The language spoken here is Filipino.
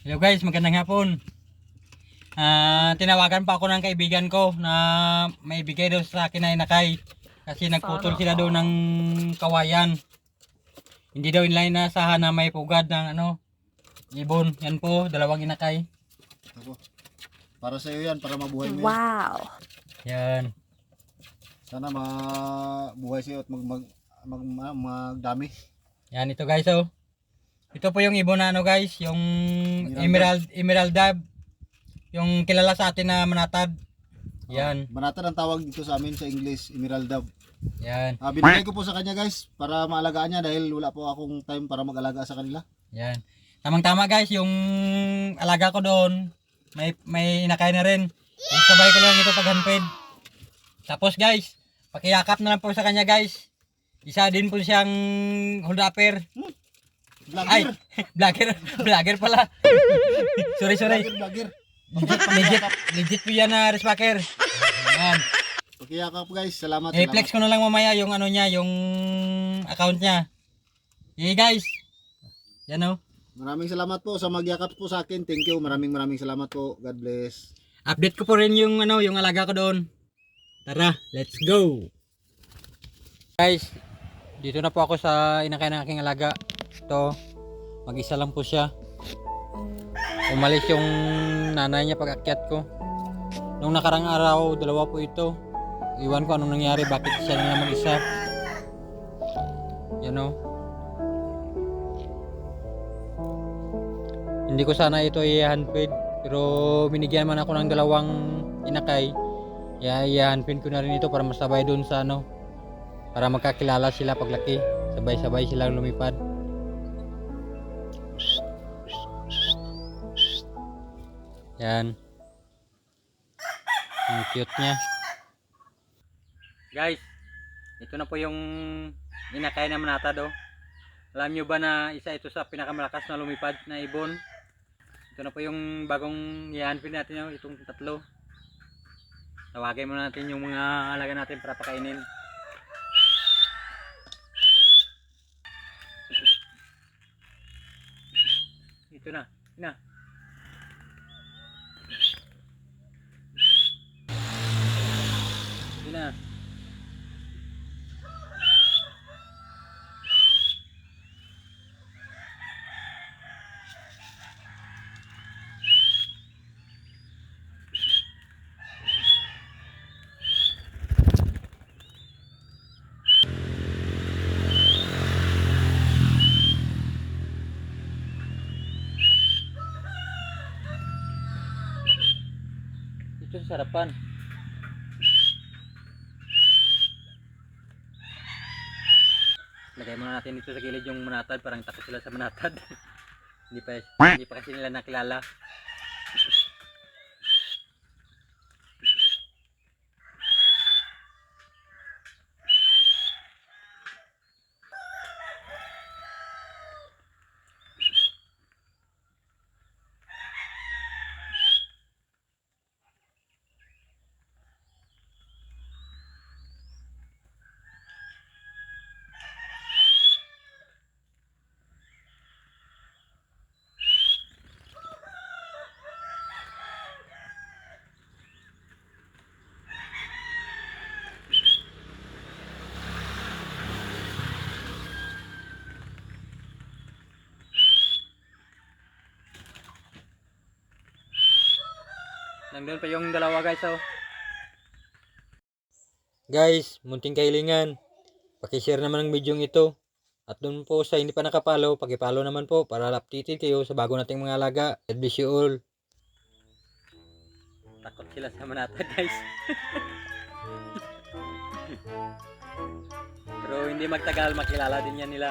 Hello guys, magandang hapon. Ah, tinawagan pa ako ng kaibigan ko na may bigay daw sa akin na inakay kasi nagputol sila doon ng kawayan. Hindi daw nila inasahan na may pugad ng ano, ibon. Yan po, dalawang inakay. Ako. Para sa iyo yan, para mabuhay mo yan. Wow. Yan. Sana mabuhay sa iyo at mag, mag, mag, mag, magdami. Yan ito guys oh. Ito po yung ibon na ano guys, yung Emerald. emerald dab. Yung kilala sa atin na manatad. Yan, Banatan ang tawag dito sa amin sa English, Emerald Dove. yan, Ah, binigay ko po sa kanya guys para maalagaan niya dahil wala po akong time para mag-alaga sa kanila. yan. Tamang tama guys, yung alaga ko doon, may may inakay na rin. Yung sabay ko lang ito paghanpid. Tapos guys, pakiyakap na lang po sa kanya guys. Isa din po siyang hold upper. Ay, Vlogger! vlogger, pala. sorry, sorry. Vlogger, vlogger. Legit, legit, legit po yan na respacker. Yan. Pakiyakap guys, salamat. Eh, flex ko na lang mamaya yung ano niya, yung account niya. Okay guys. Yan oh. Maraming salamat po sa magyakap po sa akin. Thank you. Maraming maraming salamat po. God bless. Update ko po rin yung ano, yung alaga ko doon. Tara, let's go. Guys, dito na po ako sa inakay ng aking alaga. Ito, mag-isa lang po siya. Umalis yung nanay niya pag akyat ko. Nung nakarang araw, dalawa po ito. Iwan ko anong nangyari, bakit siya lang naman isa. Yan o. Hindi ko sana ito i-handfeed. Pero binigyan man ako ng dalawang inakay. Kaya i-handfeed ko na rin ito para masabay doon sa ano. Para magkakilala sila paglaki. Sabay-sabay silang lumipad. Yan. Ang cute niya. Guys, ito na po yung inakay na manatad oh. Alam nyo ba na isa ito sa pinakamalakas na lumipad na ibon? Ito na po yung bagong i-handfeed natin oh, itong tatlo. Tawagin muna natin yung mga alaga natin para pakainin. Ito na. Ito na. Ito sa sarapan. Lagay muna natin dito sa gilid yung manatad, parang takot sila sa manatad. hindi pa hindi pa kasi nila nakilala. Nandun pa yung dalawa guys oh. Guys, munting kailingan. Paki-share naman ng video ito. At doon po sa hindi pa nakapalo, paki-follow naman po para updated kayo sa bago nating mga alaga. God bless you all. Takot sila sa manatad guys. Pero hindi magtagal makilala din yan nila.